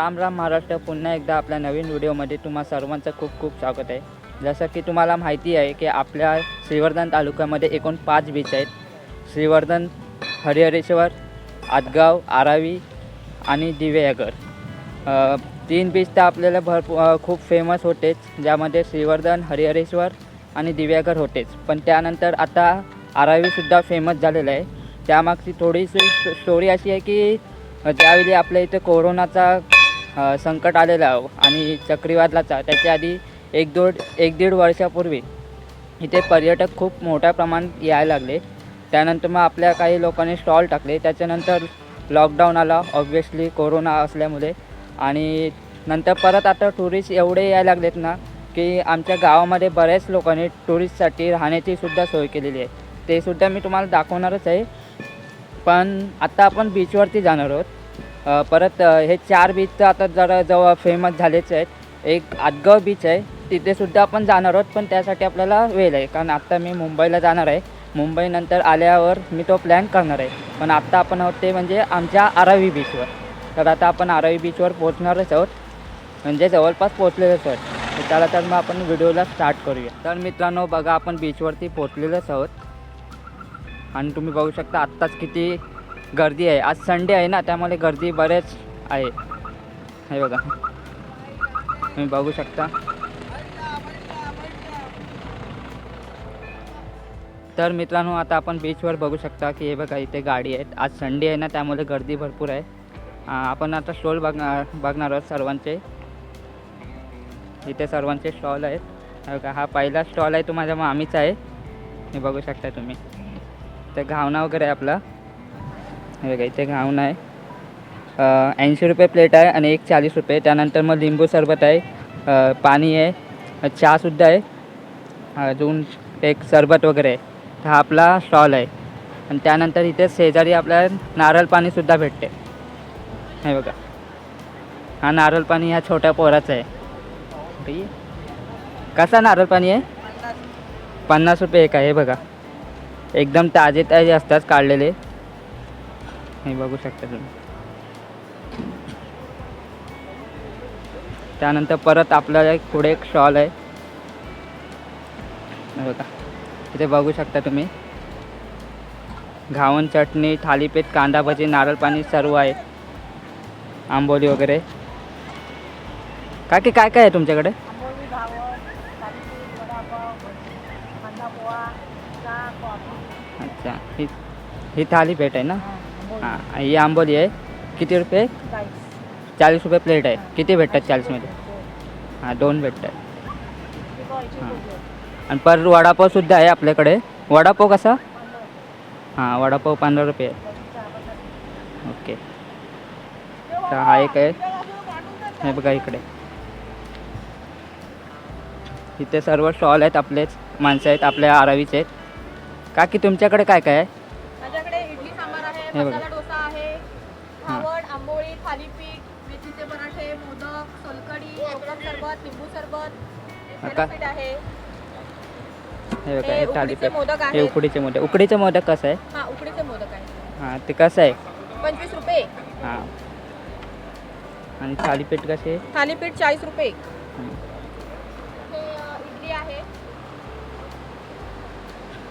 राम राम महाराष्ट्र. पुन्हा एकदा आपल्या नवीन व्हिडिओमध्ये तुम्हा सर्वांचं खूप खूप स्वागत आहे. जसं की तुम्हाला माहिती आहे की आपल्या श्रीवर्धन तालुक्यामध्ये एकूण पाच बीच आहेत. श्रीवर्धन हरिहरेश्वर आदगाव आरावी आणि दिवेयागर तीन बीच तर आपल्याला भरपूर खूप फेमस होतेच. ज्यामध्ये श्रीवर्धन हरिहरेश्वर आणि दिव्यागर होतेच. पण त्यानंतर आता आरावीसुद्धा फेमस झालेलं आहे. त्यामागची थोडीशी स्टोरी अशी आहे की ज्यावेळी त्यावेळी आपल्या इथे कोरोनाचा संकट आलेलं आहे आणि चक्रीवादलाचा त्याच्या आधी एक दोड एक दीड वर्षापूर्वी इथे पर्यटक खूप मोठ्या प्रमाणात यायला लागले. त्यानंतर मग आपल्या काही लोकांनी स्टॉल टाकले. त्याच्यानंतर लॉकडाऊन आला ऑब्व्हियसली कोरोना असल्यामुळे. आणि नंतर परत आता टुरिस्ट एवढे यायला लागलेत ना की आमच्या गावामध्ये बऱ्याच लोकांनी टुरिस्टसाठी राहण्याची सुद्धा सोय केलेली आहे. ते सुद्धा मी तुम्हाला दाखवणारच आहे. पण आत्ता आपण बीचवरती जाणार आहोत. परत हे चार बीच तर आता जरा जवळ फेमस झालेच आहेत. एक आदगाव बीच आहे. तिथेसुद्धा आपण जाणार आहोत पण त्यासाठी आपल्याला वेळ आहे. कारण आत्ता मी मुंबईला जाणार आहे. मुंबईनंतर आल्यावर मी तो प्लॅन करणार आहे. पण आत्ता आपण आहोत ते म्हणजे आमच्या आरावी बीचवर तर आता आपण आरावी बीचवर पोहोचणारच आहोत. म्हणजे जवळपास पोहोचलेलोच आहोत. तर तर मग आपण व्हिडिओला स्टार्ट करूया. तर मित्रांनो बघा आपण बीचवरती पोहोचलेलोच आहोत. आणि तुम्ही बघू शकता आत्ताच किती गर्दी आहे. आज संडे आहे ना त्यामुळे गर्दी बरेच आहे. हे बघा. तुम्ही बघू शकता. तर मित्रांनो आता आपण बीचवर बघू शकता की हे बघा इथे गाडी आहेत. आज संडे आहे ना त्यामुळे गर्दी भरपूर आहे. आपण आता स्टॉल बघणार बघणार आहोत सर्वांचे. इथे सर्वांचे स्टॉल आहेत. बघा हा पहिला स्टॉल आहे तो माझ्या मामीचा आहे. हे बघू शकता तुम्ही. ते घावना वगैरे आहे आपला. हे बघा इथे घावना आहे. ऐंशी रुपये प्लेट आहे आणि एक चाळीस रुपये. त्यानंतर मग लिंबू सरबत आहे. पाणी आहे. चहासुद्धा आहे. अजून एक सरबत वगैरे आहे. हा आपला स्टॉल आहे. आणि त्यानंतर इथे शेजारी आपल्याला नारळ पाणीसुद्धा भेटते. हे बघा. हा नारळ पाणी ह्या छोट्या पोराचा आहे. कसा नारळ पाणी आहे? पन्नास रुपये एक आहे हे बघा. एकदम ताजे ताजे असतात काढलेले. हे बघू शकता तुम्ही. त्यानंतर परत आपल्याला एक पुढे एक स्टॉल आहे. बघा. इथे बघू शकता तुम्ही. घावन चटणी थालीपीठ कांदा भजी नारळ पाणी सर्व आहे. आंबोली वगैरे. काकी काय काय आहे तुमच्याकडे? अच्छा. ही ही थालीपीठ आहे ना? हां ही आंबोली आहे. किती रुपये? चाळीस रुपये प्लेट आहे. किती भेटतात चाळीसमध्ये? हां दोन भेटतात. हां. आणि पर वडापावसुद्धा आहे आपल्याकडे. वडापाव कसा? हां वडापाव पंधरा रुपये आहे. ओके. तर हा एक आहे. हे बघा इकडे. इथे सर्व स्टॉल आहेत आपलेच. माणसं आहेत आपल्या आरावीचे आहेत. काकी तुमच्याकडे काय काय आहे? हे बघा. का? थालीपीठ आहे. हे बघा हे हे उकडीचे थालीपीठ मोदक हे आहेत. उकडीचे मोदक. उकडीचे मोदक कसं आहे हा उकडीचे मोदक आहे हां ते कसं आहे पंचवीस रुपये. हां. आणि थालीपीठ कसे थालीपीठ चाळीस रुपये. हं. हे अ, इडली आहे.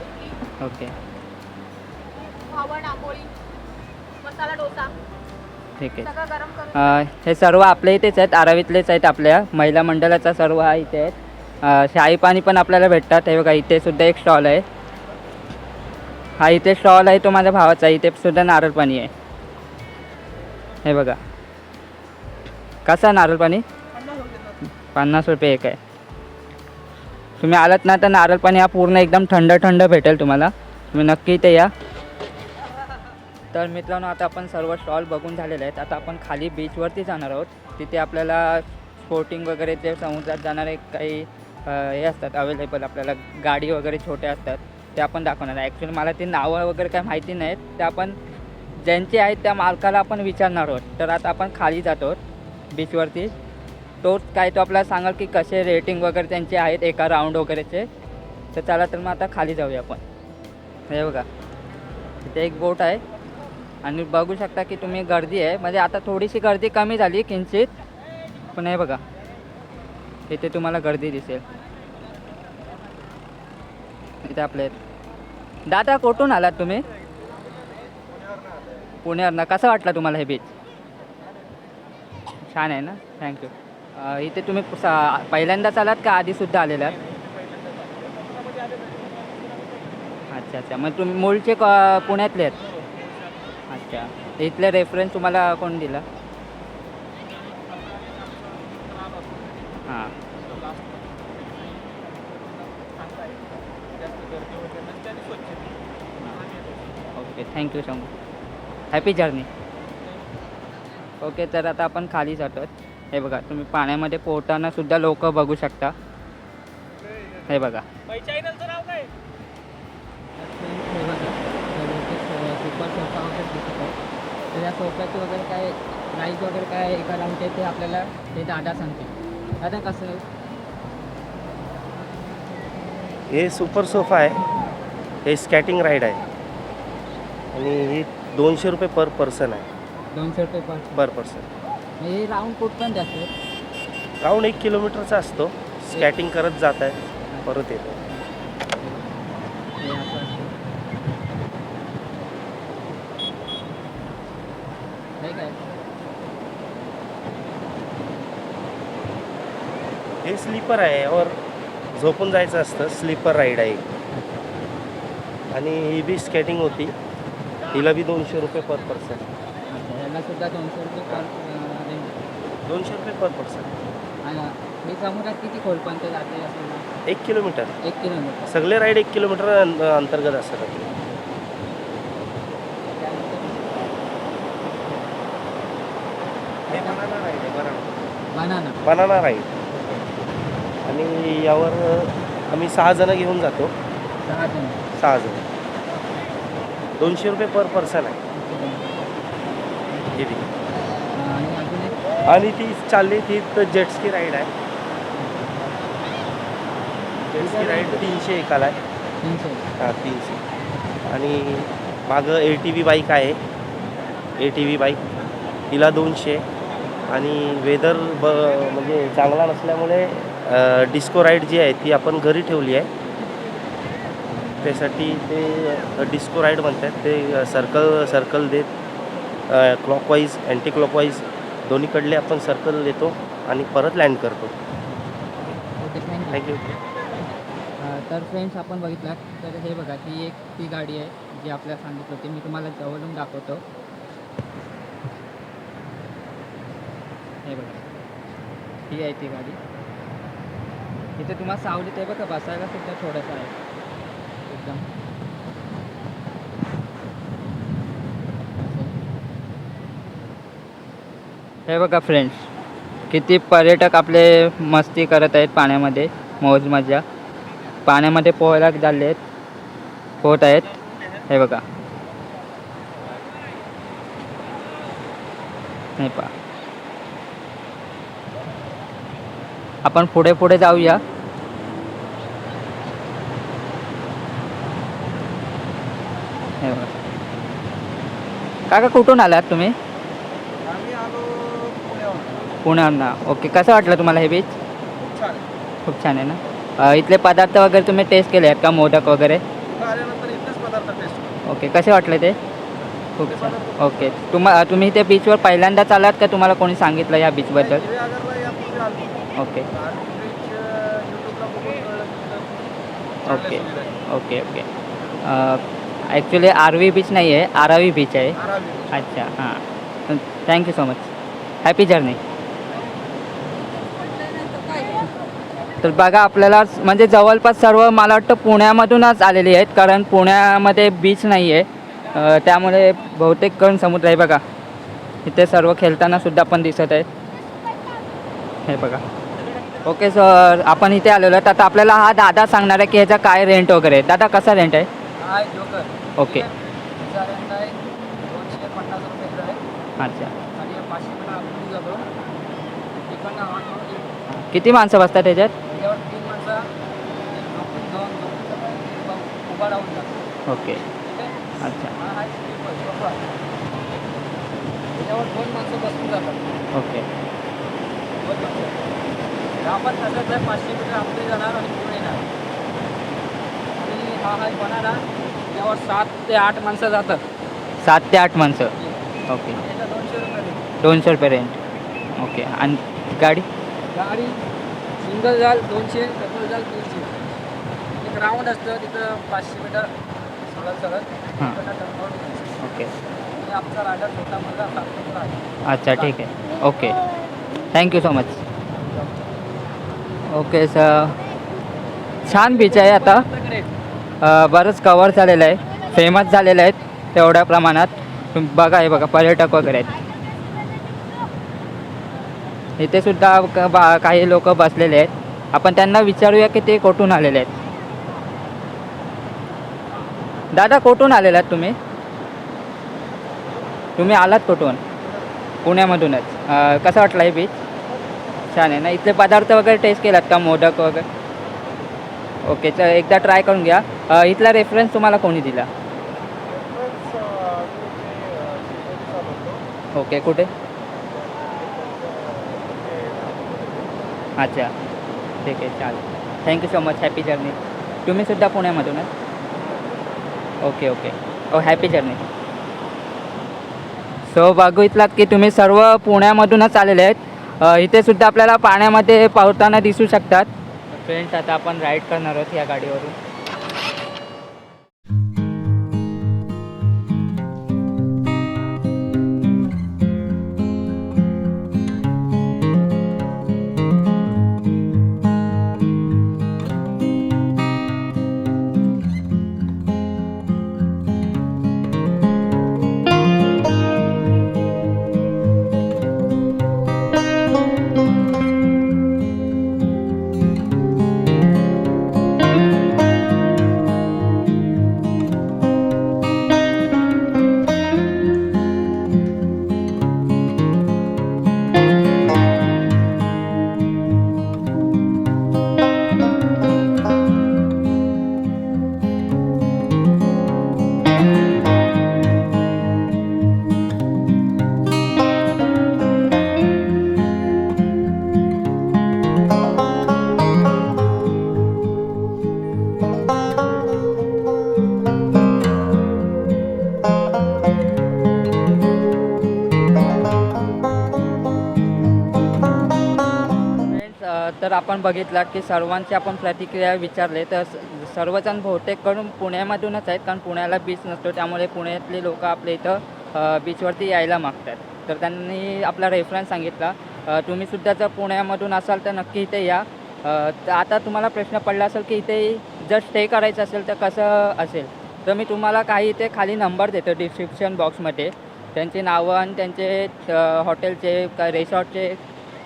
इडली ओके. घावण आंबोळी मसाला डोसा. ठीक आहे. सगळं गरम करून अ, हे सर्व आपल्या इथेच आहेत आरावीतलेच आहेत आपल्या. महिला मंडळाचा सर्व हा इथे आहेत. शाही पाणी पण आपल्याला भेटतात. हे बघा इथे सुद्धा एक स्टॉल आहे. हा इथे स्टॉल आहे तो माझ्या भावाचा आहे. इथे सुद्धा नारळ पाणी आहे. हे बघा. कसं आहे नारळ पाणी? पन्नास रुपये एक आहे. तुम्ही आलात ना तर नारळ पाणी हा पूर्ण एकदम थंड थंड भेटेल तुम्हाला. तुम्ही नक्की इथे या. तर मित्रांनो आता आपण सर्व स्टॉल बघून झालेले आहेत. आता आपण खाली बीचवरती जाणार आहोत. तिथे आपल्याला स्पोर्टिंग वगैरे जे समुद्रात जाणारे काही हे असतात अवेलेबल आपल्याला गाडी वगैरे छोट्या असतात त्या आपण दाखवणार आहे ॲक्च्युली मला ती नावं वगैरे काही माहिती नाहीत ते आपण ज्यांचे आहेत त्या मालकाला आपण विचारणार आहोत. तर आता आपण खाली जातो आहोत बीचवरती तोच काय तो आपल्याला सांगाल की कसे रेटिंग वगैरे त्यांचे आहेत एका राऊंड वगैरेचे. तर चला तर मग आता खाली जाऊया आपण. हे बघा तिथे एक बोट आहे. आणि बघू शकता की तुम्ही गर्दी आहे. म्हणजे आता थोडीशी गर्दी कमी झाली किंचित. पण हे बघा. इथे तुम्हाला गर्दी दिसेल. इथे आपले आहेत. दादा कुठून आलात तुम्ही? पुण्यावरनं कसं वाटलं तुम्हाला हे बीच छान आहे ना? थँक्यू इथे तुम्ही सा- पहिल्यांदाच आलात का आधीसुद्धा आलेलात अच्छा अच्छा. मग तुम्ही मूळचे क- पुण्यातले आहेत? अच्छा. इथले रेफरन्स तुम्हाला कोण दिला? हां okay thank you so much happy journey okay तर आता आपण खाली जातो हे बघा तुम्ही पाण्यामध्ये पोहताना सुद्धा लोक बघू शकता. हे बघा. सुपर सोफा वगैरे दिसत आहे तर या सोफ्याचं वगैरे काय? प्राईस वगैरे काय एका लावते ते आपल्याला ते दादा सांगतील दादा कसं? हे सुपर सोफा आहे. हे स्कॅटिंग राईड आहे. आणि ही दोनशे रुपये पर पर्सन आहे. दोनशे रुपये पण पर पर्सन हे राऊंड फूट पण जास्त राऊंड एक किलोमीटरचा असतो. स्कॅटिंग करत जात आहे. परत येतो. हे असं असतं. हे काय? हे स्लीपर आहे और झोपून जायचं असतं. स्लीपर राईड आहे. आणि ही बी स्कॅटिंग होती. हिला बी दोनशे रुपये पर पर्सन याला सुद्धा दोनशे रुपये पर दोनशे रुपये पर पर्सन आणि हे समुद्रात किती खोलपर्यंत जाते असेल ना एक किलोमीटर एक किलोमीटर सगळे राईड एक किलोमीटर अं- अंतर्गत असतात. आपले. बनाना बनाना राईड आणि यावर आम्ही सहा जण घेऊन जातो. सहा जण. सहा जण. दोनशे रुपये पर पर्सन आहे. हे आणि आणि ती चालली ती तर जेट्सकी राईड आहे. जेट्सकी राईड तीनशे एकाला आहे. तीनशे हां तीनशे. आणि मागं ए टी व्ही बाईक आहे. ए टी व्ही बाईक तिला दोनशे. आणि वेदर ब म्हणजे चांगला नसल्यामुळे डिस्को राईड जी आहे ती आपण घरी ठेवली आहे. त्यासाठी ते डिस्को राईड म्हणतात. ते सर्कल सर्कल देत क्लॉकवाईज अँटी क्लॉकवाईज दोन्हीकडले आपण सर्कल देतो आणि परत लँड करतो. Okay thank you thank you तर फ्रेंड्स आपण बघितलं. तर हे बघा ती एक ती गाडी आहे जी आपल्याला सांगितलं होती. मी तुम्हाला जवळून दाखवतो. हे बघा. ही आहे ती गाडी. इथे तुम्हाला सावलीत आहे बघा बसायला सुद्धा थोडंसं आहे एकदम हे बघा फ्रेंड्स किती पर्यटक आपले मस्ती करत आहेत पाण्यामध्ये मौज मजा पाण्यामध्ये पोहायला चालले आहेत पोहत आहेत. हे बघा. हे पहा. आपण पुढे पुढे जाऊया. हे बघा. काका कुठून आलात तुम्ही? पुण्यावरनं ओके कसं वाटलं तुम्हाला हे बीच खूप छान आहे ना? इथले पदार्थ वगैरे तुम्ही टेस्ट केले आहेत का? मोदक वगैरे? ओके कसे वाटले ते? खूप छान. ओके तुम्हा तुम्ही इथे बीचवर पहिल्यांदाच आलात का? तुम्हाला कोणी सांगितलं या बीचबद्दल okay. Okay okay okay. Actually Aravi beach नाही आहे. आरावी बीच आहे अच्छा हां. Thank you so much happy journey तर बघा आपल्याला म्हणजे जवळपास सर्व मला वाटतं पुण्यामधूनच आलेली आहेत कारण पुण्यामध्ये बीच नाही आहे त्यामुळे बहुतेक करून समुद्र आहे बघा. इथे सर्व खेळताना सुद्धा पण दिसत आहे हे बघा. ओके सर आपण इथे आलेलो आहे तर आता आपल्याला हा दादा सांगणार आहे की ह्याचा काय रेंट वगैरे आहे. दादा कसा रेंट आहे? ओके अच्छा. किती माणसं बसतात त्याच्यात त्याच्यावर तीन माणसं एक झोपून दोन झोपून उभा राहून जातो ओके अच्छा. हा आहे स्लीपर सोफा त्याच्यावर दोन माणसं बसून जातात. ओके. आपण तसंच आहे पाचशे मीटर आपली जाणार आणि पुढे येणार. आणि हा आहे बनाना त्यावर सात ते आठ माणसं जातात. सात ते आठ माणसं. ओके. दोनशे रुपये. दोनशे रुपये रेंट ओके. आणि गाडी? गाडी सिंगल जाल दोनशे डबल जाल तीनशे. राऊंड असतं तिथं पाचशे मीटर सगळं सगळं हां. ओके. आमचा रायडर छोटा मुलगा आहे अच्छा ठीक आहे. Okay. Thank you so much okay sir छान बीच आहे आता. अ, बरंच कवर झालेलं आहे. फेमस झालेलं आहेत तेवढ्या प्रमाणात. तुम बघा हे बघा पर्यटक वगैरे आहेत. इथे सुद्धा क- बा- काही लोक बसलेले आहेत. आपण त्यांना विचारूया की ते कुठून आलेले आहेत. दादा कुठून आलेलात तुम्ही? तुम्ही आलात कुठून? पुण्यामधूनच. कसं वाटलं वाटला हे बीच छान आहे ना? इथले पदार्थ वगैरे टेस्ट केलात का? मोदक वगैरे? ओके तर एकदा ट्राय करून घ्या. इथला रेफरन्स तुम्हाला कोणी दिला? ओके कुठे? अच्छा. ठीक आहे चालेल. Thank you so much happy journey तुम्हीसुद्धा पुण्यामधूनच? Okay okay. ओ हॅपी जर्नी सो बघितलात की तुम्ही सर्व पुण्यामधूनच आलेले आहेत. इथे सुद्धा आपल्याला पाण्यामध्ये पावताना दिसू शकतात. फ्रेंड्स आता आपण राईड करणार आहोत या गाडीवरून. अ, आपण की सर्वांची आपण प्रतिक्रिया विचारले तर सर्वजण बहुतेक करून पुण्यामधूनच आहेत कारण पुण्याला बीच नसतो त्यामुळे पुण्यातले लोक आपल्या इथं बीचवरती यायला मागतात. तर त्यांनी आपला रेफरन्स सांगितला. तुम्हीसुद्धा तुम्ही सुद्धा जर पुण्यामधून असाल तर नक्की इथे या. तर आता तुम्हाला प्रश्न पडला असेल की इथे जर स्टे करायचं असेल तर कसं असेल? तर मी तुम्हाला काही इथे खाली नंबर देतो डिस्क्रिप्शन बॉक्समध्ये त्यांची नावं आणि त्यांचे हॉटेलचे का रिसॉर्टचे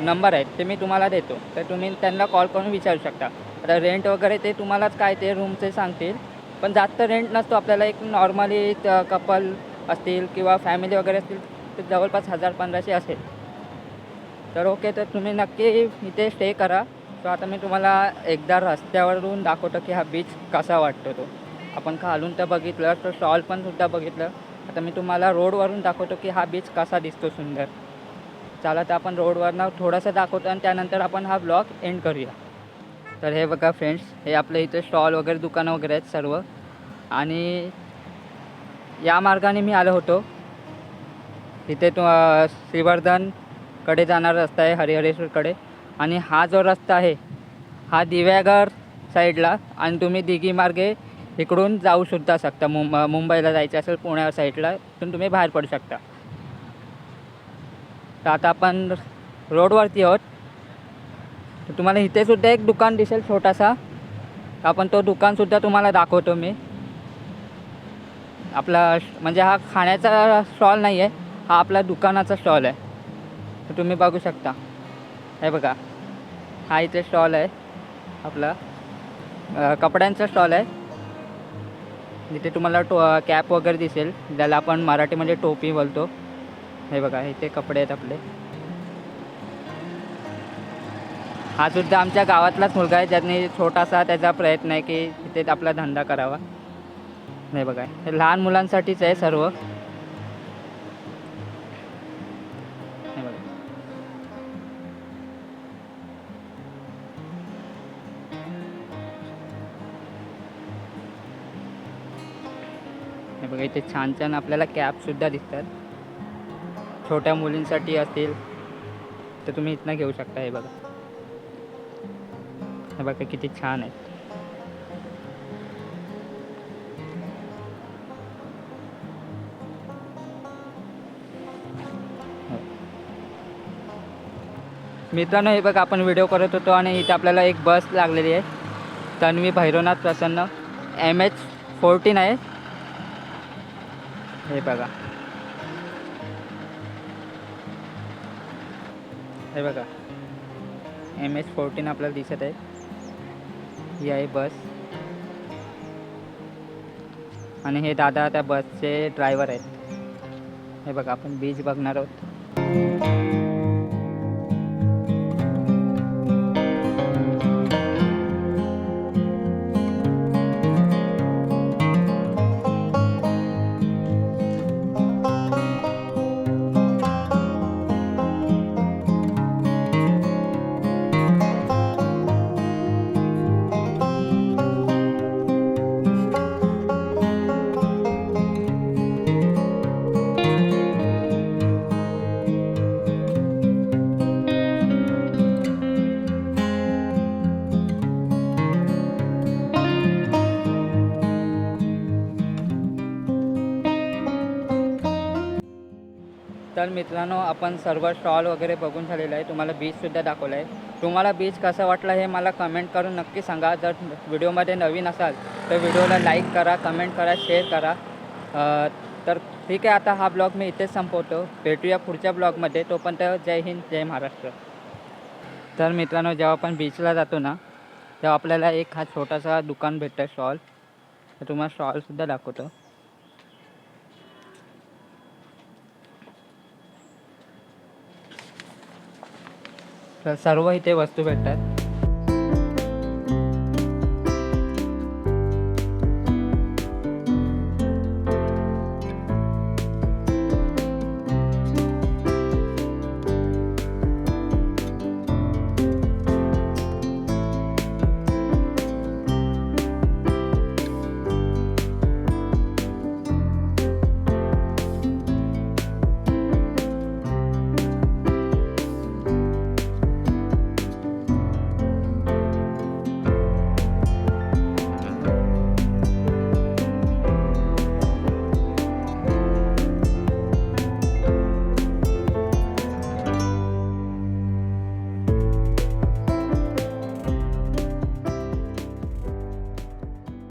नंबर आहेत ते मी तुम्हाला देतो. तर तुम्ही त्यांना कॉल करून विचारू शकता. आता रेंट वगैरे ते तुम्हालाच काय ते रूमचे सांगतील. पण जास्त रेंट नसतो आपल्याला एक नॉर्मली कपल असतील किंवा फॅमिली वगैरे असतील तर जवळपास हजार पंधराशे असेल. तर ओके तर तुम्ही नक्की इथे स्टे करा. सो आता मी तुम्हाला एकदा रस्त्यावरून दाखवतो की हा बीच कसा वाटतो तो. आपण खालून तर बघितलं तर स्टॉल पण सुद्धा बघितलं. आता मी तुम्हाला रोडवरून दाखवतो की हा बीच कसा दिसतो सुंदर. चला तर आपण रोडवरनं थोडंसं दाखवतो आणि त्यानंतर आपण हा ब्लॉग एंड करूया. तर हे बघा फ्रेंड्स हे आपल्या इथे स्टॉल वगैरे दुकानं वगैरे आहेत सर्व. आणि या मार्गाने मी आलो होतो. इथे तो श्रीवर्धनकडे जाणारा रस्ता आहे हरिहरेश्वरकडे आणि हा जो रस्ता आहे हा दिव्यागर साईडला आणि तुम्ही दिघी मार्गे इकडून जाऊ सुद्धा शकता. मुंब मुंबईला जायचं असेल पुण्या साईडला तिथून तुम्ही बाहेर पडू शकता. तर आता आपण रोडवरती आहोत. तर तुम्हाला इथेसुद्धा एक दुकान दिसेल छोटासा. आपण तो दुकानसुद्धा तुम्हाला दाखवतो मी. आपला म्हणजे हा खाण्याचा स्टॉल नाही आहे हा आपला दुकानाचा स्टॉल आहे. तर तुम्ही बघू शकता. हे बघा. हा इथे स्टॉल आहे आपला. कपड्यांचा स्टॉल आहे. जिथे तुम्हाला टो कॅप वगैरे दिसेल. ज्याला आपण मराठीमध्ये टोपी बोलतो. हे बघा इथे कपडे आहेत आपले. हा सुद्धा आमच्या गावातलाच मुलगा आहे ज्याने छोटासा त्याचा प्रयत्न आहे की इथे आपला धंदा करावा. नाही बघा हे लहान मुलांसाठीच आहे सर्व. बघा. इथे छान छान आपल्याला कॅपसुद्धा दिसतात. छोट्या मुलींसाठी असतील तर तुम्ही इथनं घेऊ शकता हे बघा. हे बघा किती छान आहेत. मित्रांनो हे बघा आपण व्हिडिओ करत होतो आणि इथे आपल्याला एक बस लागलेली आहे. Tanvi Bhairavnath Prasanna. M H fourteen आहे. हे बघा. हे बघा. एम एच फोर्टीन आपल्याला दिसत आहे. ही आहे बस. आणि हे दादा त्या बसचे ड्रायव्हर आहेत. हे बघा आपण बीच बघणार आहोत. मित्रांनो आपण सर्व स्टॉल वगैरे बघून झालेलं आहे. तुम्हाला बीचसुद्धा दाखवलं आहे. तुम्हाला बीच कसं वाटलं हे मला कमेंट करून नक्की सांगा. जर व्हिडिओमध्ये नवीन असाल तर व्हिडिओला लाईक करा कमेंट करा शेअर करा. तर ठीक आहे आता हा ब्लॉग मी इथेच संपवतो. भेटूया पुढच्या ब्लॉगमध्ये तोपर्यंत जय हिंद जय महाराष्ट्र. तर मित्रांनो जेव्हा आपण बीचला जातो ना तेव्हा आपल्याला एक हा छोटासा दुकान भेटतं स्टॉल तर तुम्हाला स्टॉलसुद्धा दाखवतो. तर सर्व इथे वस्तू भेटतात.